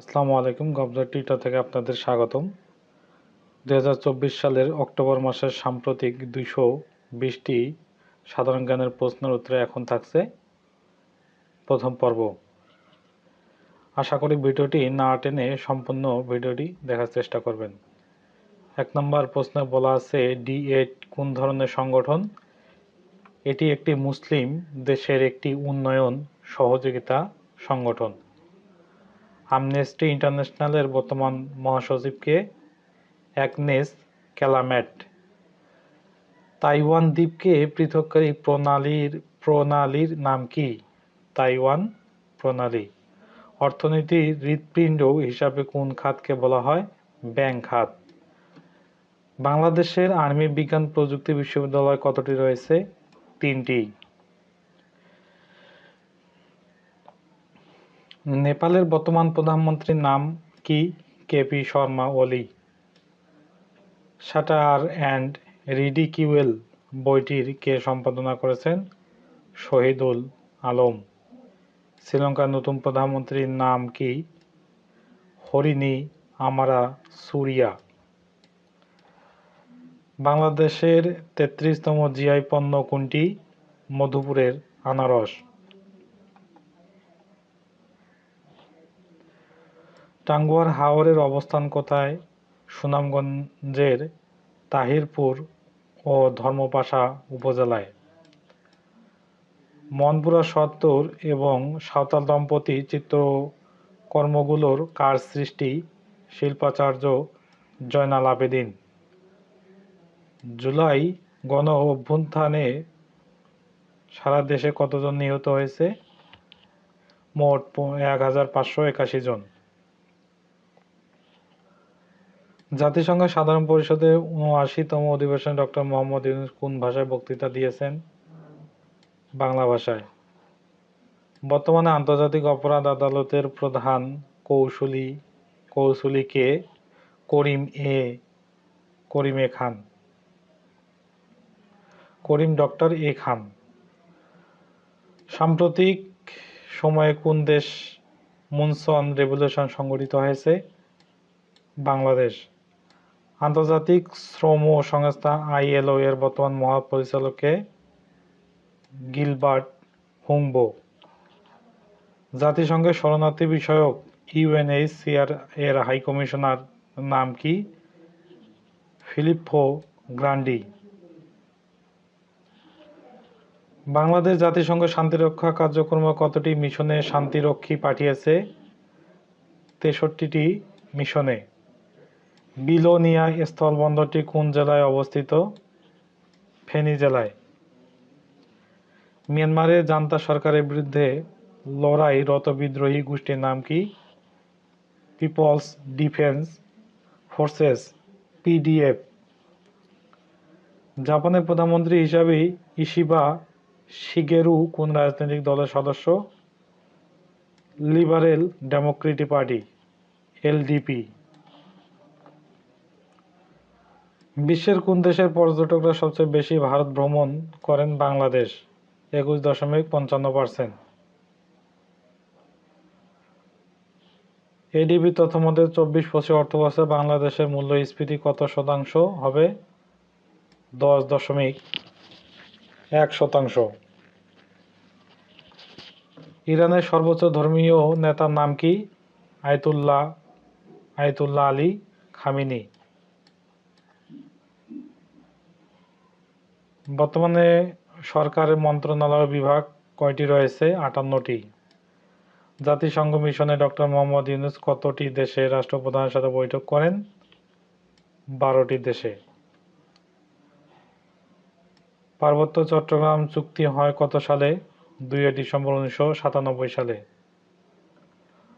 আসসালামু আলাইকুম গবজার টুইটার থেকে আপনাদের স্বাগতম। দু হাজার চব্বিশ সালের অক্টোবর মাসের সাম্প্রতিক দুইশো বিশটি সাধারণ জ্ঞানের প্রশ্নের উত্তরে এখন থাকছে প্রথম পর্ব। আশা করি ভিডিওটি না টেনে সম্পূর্ণ ভিডিওটি দেখার চেষ্টা করবেন। এক নম্বর প্রশ্নে বলা আছে, ডি এইট কোন ধরনের সংগঠন? এটি একটি মুসলিম দেশের একটি উন্নয়ন সহযোগিতা সংগঠন। আমনেস্টি ইন্টারন্যাশনালের বর্তমান মহাসচিবকে অ্যাগনেস ক্যালামেট তাইওয়ান দ্বীপকে পৃথককারী প্রণালীর প্রণালীর নাম কি? তাইওয়ান প্রণালী। অর্থনীতির হৃৎপিণ্ড হিসাবে কোন খাতকে বলা হয়? ব্যাংক খাত। বাংলাদেশের আর্মি বিজ্ঞান প্রযুক্তি বিশ্ববিদ্যালয় কতটি রয়েছে? তিনটি। নেপালের বর্তমান প্রধানমন্ত্রীর নাম কি? কেপি শর্মা ওলি শাটার অ্যান্ড রিডিকিউয়েল বইটির কে সম্পাদনা করেছেন? শহীদুল আলম। শ্রীলঙ্কার নতুন প্রধানমন্ত্রীর নাম কি? হরিণী আমারা সুরিয়া। বাংলাদেশের তেত্রিশতম জিআই পণ্য কোনটি? মধুপুরের আনারস। টাঙ্গুয়ার হাওরের অবস্থান কোথায়? সুনামগঞ্জের তাহিরপুর ও ধর্মপাশা উপজেলায়। মনপুরা সত্তর এবং সাঁওতাল দম্পতি চিত্রকর্মগুলোর কার সৃষ্টি? শিল্পাচার্য জয়নাল আবেদিন। জুলাই গণ অভ্যুত্থানে সারা দেশে কতজন নিহত হয়েছে? মোট এক হাজার পাঁচশো একাশি জন। জাতিসংঘের সাধারণ পরিষদে উনআশিতম অধিবেশনে ডক্টর মোহাম্মদ ইউনুস কোন ভাষায় বক্তৃতা দিয়েছেন? বাংলা ভাষায়। বর্তমানে আন্তর্জাতিক অপরাধ আদালতের প্রধান কৌশলী কৌশলী কে? করিম এ করিম এ খান। করিম ডক্টর এ খান। সাম্প্রতিক সময়ে কোন দেশ মুনসন রেভলিউশন সংগঠিত হয়েছে? বাংলাদেশ। আন্তর্জাতিক শ্রম সংস্থা আইএলও এর বর্তমান মহাপরিচালককে গিলবার্ট হুংবো। জাতিসংঘের শরণার্থী বিষয়ক ইউএনএইচসিআর এর হাই কমিশনার নাম কি? ফিলিপ্পো গ্রান্ডি। বাংলাদেশ জাতিসংঘ শান্তিরক্ষা কার্যক্রমে কতটি মিশনে শান্তিরক্ষী পাঠিয়েছে? তেষট্টিটি মিশনে। বিলোনিয়া স্থলবন্দরটি কোন জেলায় অবস্থিত? ফেনী জেলায়। মিয়ানমারের জান্তা সরকারের বিরুদ্ধে লড়াই রত বিদ্রোহী গোষ্ঠীর নাম কি? People's Defence Forces, PDF. জাপানের প্রধানমন্ত্রী হিসাবে ইশিবা শিগেরু কোন রাজনৈতিক দলের সদস্য? Liberal Democratic Party, LDP. বিশ্বের কোন দেশের পর্যটকরা সবচেয়ে বেশি ভারত ভ্রমণ করেন? বাংলাদেশ, একুশ দশমিক পঞ্চান্ন পার্সেন্ট। এডিবি তথ্য মধ্যে চব্বিশ পঁচিশ অর্থবর্ষে বাংলাদেশের মূল্যস্ফীতি কত শতাংশ হবে? দশ দশমিক এক শতাংশ। ইরানের সর্বোচ্চ ধর্মীয় নেতার নাম কি? Ayatollah Ayatollah Ali Khamenei. বর্তমানে সরকারের মন্ত্রণালয় বিভাগ কয়টি রয়েছে? আটান্নটি। জাতিসংঘ মিশনে ডক্টর মোহাম্মদ ইউনুস কতটি দেশে রাষ্ট্রপ্রধানের সাথে বৈঠক করেন? বারোটি দেশে। পার্বত্য চট্টগ্রাম চুক্তি হয় কত সালে? দুই ডিসেম্বর উনিশশো সাতানব্বই সালে।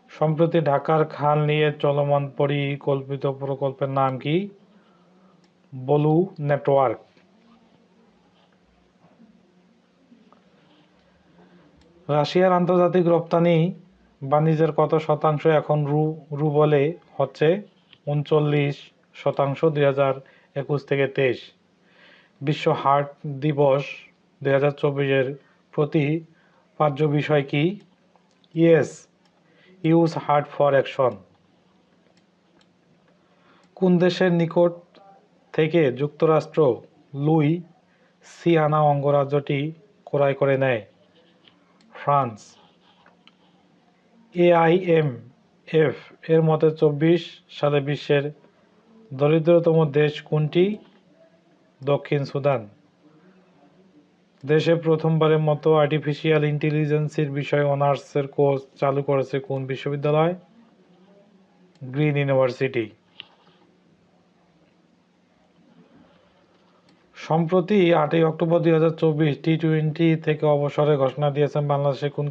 সম্প্রতি ঢাকার খাল নিয়ে চলমান পরিকল্পিত প্রকল্পের নাম কি? বলু নেটওয়ার্ক। রাশিয়ার আন্তর্জাতিক রপ্তানি বাণিজ্যের কত শতাংশ এখন রু, রুবলে হচ্ছে উনচল্লিশ শতাংশ দুই হাজার একুশ থেকে তেইশ। বিশ্ব হার্ট দিবস দুই হাজার চব্বিশের প্রতি পার্য বিষয় কি? Yes, use heart for action. কোন দেশের নিকট থেকে যুক্তরাষ্ট্র লুই সিয়ানা অঙ্গরাজ্যটি ক্রয় করে নেয়? ফ্রান্স। এআইএমএফ এর মতে চব্বিশ সালে বিশ্বের দরিদ্রতম দেশ কোনটি? দক্ষিণ সুদান। দেশে প্রথমবারের মতো আর্টিফিশিয়াল ইন্টেলিজেন্সের বিষয়ে অনার্সের কোর্স চালু করেছে কোন বিশ্ববিদ্যালয়? Green university. সম্প্রতি আটই অক্টোবর দুই হাজার চব্বিশ টি টোয়েন্টি থেকে অবসরের ঘোষণা দিয়েছেন বাংলাদেশের কোন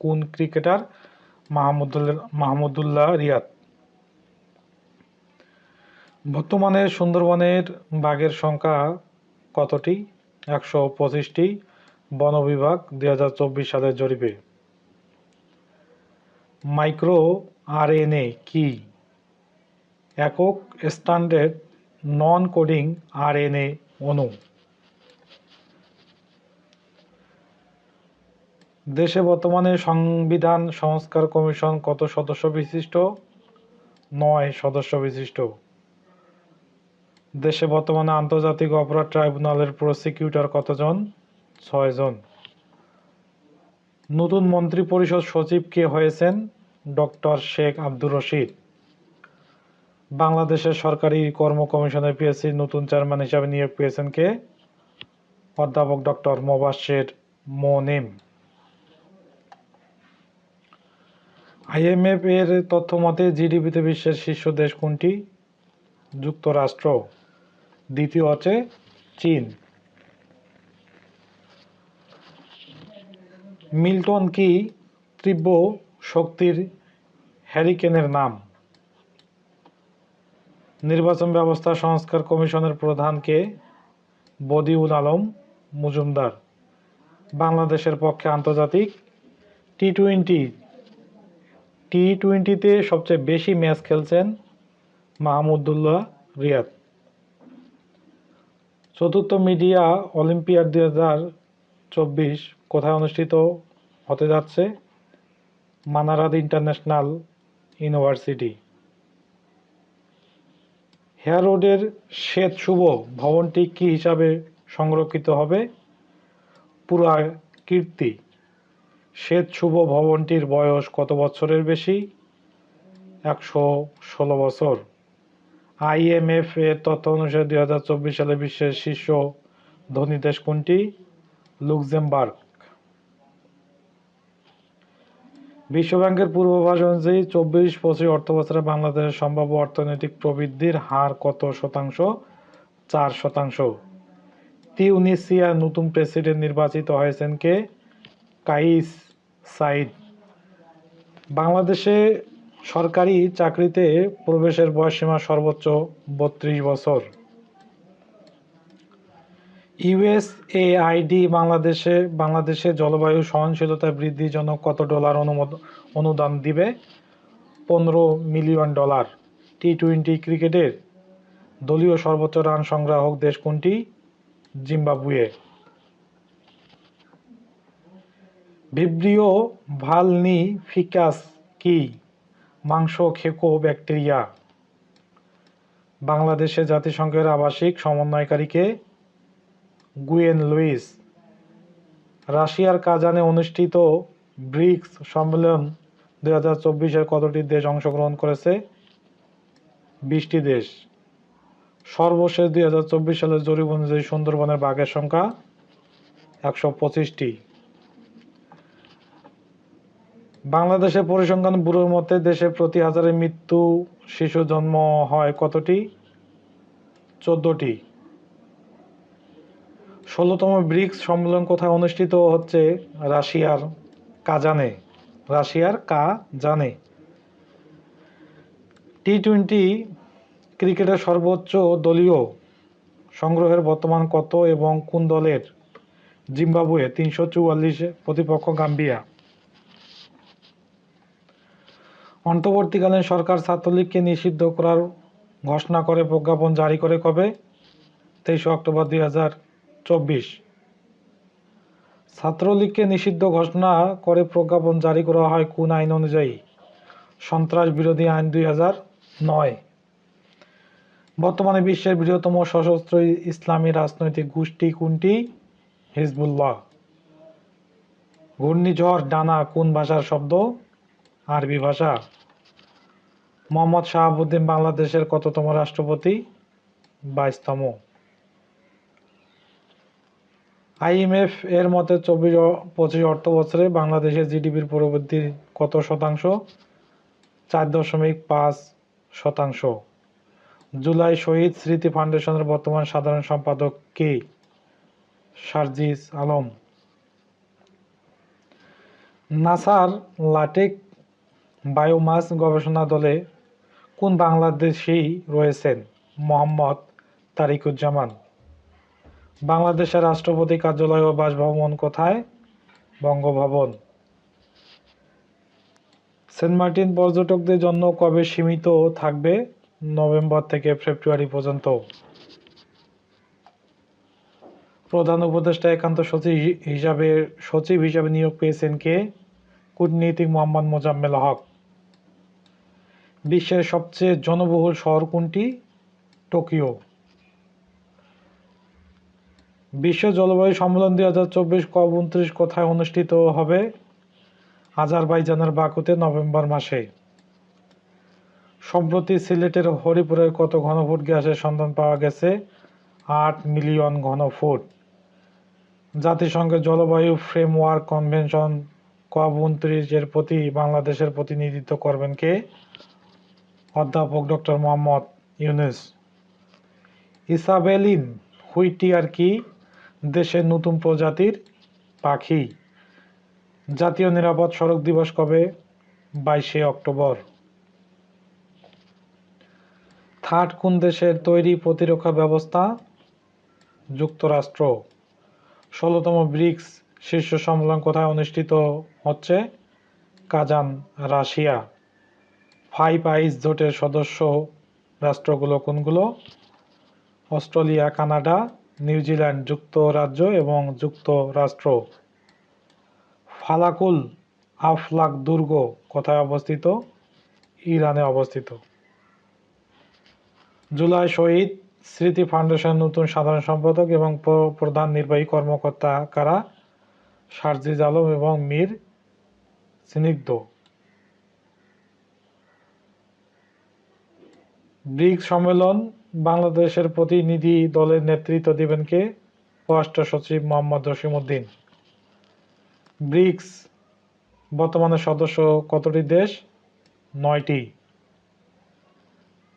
কোন ক্রিকেটার? মাহমুদুল্লাহ মাহমুদুল্লাহ রিয়াদ। বর্তমানে সুন্দরবনের বাঘের সংখ্যা কতটি? একশো পঁচিশটি। বন বিভাগ দুই হাজার চব্বিশ সালের জরিপে। মাইক্রো আরএনএ কি? একক স্ট্যান্ডার্ড নন কোডিং আরএনএ অণু দেশে বর্তমানে সংবিধান সংস্কার কমিশন কত সদস্য বিশিষ্ট? নয় সদস্য বিশিষ্ট। দেশে বর্তমানে আন্তর্জাতিক অপরাধ ট্রাইব্যুনালের প্রসিকিউটর কতজন? ছয়জন নতুন মন্ত্রী পরিষদ সচিব কে হয়েছেন? ডক্টর শেখ আব্দুর রশিদ। বাংলাদেশের সরকারি কর্ম কমিশনের পিএসসির নতুন চেয়ারম্যান হিসাবে নিয়োগ পেয়েছেন কে? অধ্যাপক ডক্টর মোবাশ্বের মোনেম। আইএমএফ এর তথ্য মতে, জিডিপিতে বিশ্বের শীর্ষ দেশ কোনটি? যুক্তরাষ্ট্র। দ্বিতীয় হচ্ছে চীন। মিল্টন কি তীব্র শক্তির হ্যারিকেনের নাম? নির্বাচন ব্যবস্থা সংস্কার কমিশনের প্রধানকে বদিউল আলম মজুমদার। বাংলাদেশের পক্ষে আন্তর্জাতিক টি টোয়েন্টি টি টোয়েন্টিতে সবচেয়ে বেশি ম্যাচ খেলছেন মাহমুদুল্লাহ রিয়াদ। চতুর্থ মিডিয়া অলিম্পিয়াড দুই হাজার চব্বিশ কোথায় অনুষ্ঠিত হতে যাচ্ছে? মানারাদ ইন্টারন্যাশনাল ইউনিভার্সিটি। হেয়ার রোডের শ্বেত শুভ ভবনটি কি হিসাবে সংরক্ষিত হবে? পুরা কীর্তি, শ্বেত শুভ ভবনটির বয়স কত বছরের বেশি? একশো ষোলো বছর। আইএমএফ এর তথ্য অনুসারে দুই হাজার চব্বিশ সালে বিশ্বের শীর্ষ ধনী দেশ কোনটি? লুক্সেমবার্গ। বিশ্বব্যাংকের পূর্বাভাস অনুযায়ী চব্বিশ পঁচিশ অর্থ বছরে বাংলাদেশের সম্ভাব্য অর্থনৈতিক প্রবৃদ্ধির হার কত শতাংশ? চার শতাংশ। তিউনিসিয়ার নতুন প্রেসিডেন্ট নির্বাচিত হয়েছেন কে? কাইস সাইদ। বাংলাদেশে সরকারি চাকরিতে প্রবেশের বয়সসীমা সর্বোচ্চ বত্রিশ বছর। ইউএসএআইডি বাংলাদেশে বাংলাদেশে জলবায়ু সহনশীলতা বৃদ্ধির জন্য কত ডলার অনুমোদন অনুদান দিবে? পনেরো মিলিয়ন ডলার। টি টোয়েন্টি ক্রিকেটের দলীয় সর্বোচ্চ রান সংগ্রাহক দেশ কোনটি? জিম্বাবুয়ে। ভিব্রিও ভালনি ফিকাস কি? মাংস, খেকো, ব্যাকটেরিয়া। বাংলাদেশে জাতিসংঘের আবাসিক সমন্বয়কারীকে গুয়েন লুইস। রাশিয়ার কাজানে অনুষ্ঠিত ব্রিক্স সম্মেলন দুই হাজার চব্বিশের কতটি দেশ অংশগ্রহণ করেছে? বিশটি দেশ। সর্বশেষ দুই হাজার চব্বিশ সালের জরিপ অনুযায়ী সুন্দরবনের বাঘের সংখ্যা একশো পঁচিশটি। বাংলাদেশের পরিসংখ্যান ব্যুরোর মতে দেশে প্রতি হাজারে মৃত্যু, শিশু জন্ম হয় কতটি? চোদ্দটি। ষোলোতম ব্রিক্স সম্মেলন কোথায় অনুষ্ঠিত হচ্ছে? রাশিয়ার কাজানে। রাশিয়ার কা জানে টি টোয়েন্টি ক্রিকেটের সর্বোচ্চ দলীয় সংগ্রহের বর্তমান কত এবং কোন দলের? জিম্বাবুয়ে, তিনশো চুয়াল্লিশে, প্রতিপক্ষ গাম্বিয়া। অন্তর্বর্তীকালীন সরকার ছাত্রলীগকে নিষিদ্ধ করার ঘোষণা করে প্রজ্ঞাপন জারি করে কবে? তেইশে অক্টোবর দুই হাজার চব্বিশ। ছাত্রলীগকে নিষিদ্ধ ঘোষণা করে প্রজ্ঞাপন জারি করা হয় কোন আইন অনুযায়ী? সন্ত্রাস বিরোধী আইন দুই হাজার নয়। বর্তমানে বিশ্বের বৃহত্তম সশস্ত্র ইসলামী রাজনৈতিক গোষ্ঠী কোনটি? হিজবুল্লাহ। ঘূর্ণিঝড়, ডানা, কোন ভাষার শব্দ? আরবি ভাষা। মোহাম্মদ শাহাবুদ্দিন বাংলাদেশের কততম রাষ্ট্রপতি? বাইশতম। আইএমএফ এর মতে চব্বিশ পঁচিশ অর্থ বছরে বাংলাদেশের জিডিপির প্রবৃদ্ধি কত শতাংশ? চার দশমিক পাঁচ শতাংশ। জুলাই শহীদ স্মৃতি ফাউন্ডেশনের বর্তমান সাধারণ সম্পাদক কে? সার্জিস আলম। নাসার লাটেক বায়োমাস গবেষণা দলে কোন বাংলাদেশি রয়েছেন? মোহাম্মদ তারিকুজ্জামান। বাংলাদেশের রাষ্ট্রপতি কার্যালয় ও বাসভবন কোথায়? বঙ্গভবন। সেন্ট মার্টিন পর্যটকদের জন্য কবে সীমিত থাকবে? নভেম্বর থেকে ফেব্রুয়ারি পর্যন্ত। প্রধান উপদেষ্টা একান্ত সচিব হিসাবে সচিব হিসাবে নিয়োগ পেয়েছেন কে? কূটনীতিক মোহাম্মদ মোজাম্মেল হক। বিশ্বের সবচেয়ে জনবহুল শহর কোনটি? টোকিও। বিশ্ব জলবায়ু সম্মেলন দুই হাজার চব্বিশ কব উনত্রিশ কোথায় অনুষ্ঠিত হবে? আজারবাইজানের বাকুতে নভেম্বর মাসে। সম্প্রতি সিলেটের হরিপুরের কত ঘনফুট গ্যাসের সন্ধান পাওয়া গেছে? আট মিলিয়ন ঘনফুট। জাতিসংঘের জলবায়ু ফ্রেমওয়ার্ক কনভেনশন কব উনত্রিশ এর প্রতি বাংলাদেশের প্রতিনিধিত্ব করবেন কে? অধ্যাপক ডক্টর মোহাম্মদ ইউনুস। ইসাবেলিন হুইটিয়ার কি? দেশের নতুন প্রজাতির পাখি। জাতীয় নিরাপদ সড়ক দিবস কবে? বাইশে অক্টোবর। থার্ড, কোন দেশের তৈরি প্রতিরক্ষা ব্যবস্থা? যুক্তরাষ্ট্র। ষোলোতম ব্রিক্স শীর্ষ সম্মেলন কোথায় অনুষ্ঠিত হচ্ছে? Kazan, Russia. ফাইভ আইস জোটের সদস্য রাষ্ট্রগুলো কোনগুলো? অস্ট্রেলিয়া, কানাডা নিউজিল্যান্ড যুক্তরাজ্য এবং যুক্তরাষ্ট্র। ফালাকুল আফলাক দুর্গ কোথায় অবস্থিত? ইরানে অবস্থিত। জুলাই শহীদ স্মৃতি ফাউন্ডেশন নতুন সাধারণ সম্পাদক এবং প্রধান নির্বাহী কর্মকর্তা কারা? সারজিজ আলম এবং মীর স্নিগ্ধ। ব্রিক্স সম্মেলন বাংলাদেশের প্রতিনিধি দলের নেতৃত্ব দিবেন কে? পররাষ্ট্র সচিব মোহাম্মদ জসিমউদ্দিন ব্রিক্স বর্তমানে সদস্য কতটি দেশ? নয়টি।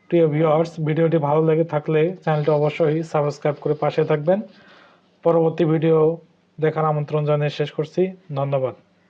প্রিয় ভিউয়ার্স, ভিডিওটি ভালো লেগে থাকলে চ্যানেলটি অবশ্যই সাবস্ক্রাইব করে পাশে থাকবেন। পরবর্তী ভিডিও দেখার আমন্ত্রণ জানিয়ে শেষ করছি। ধন্যবাদ।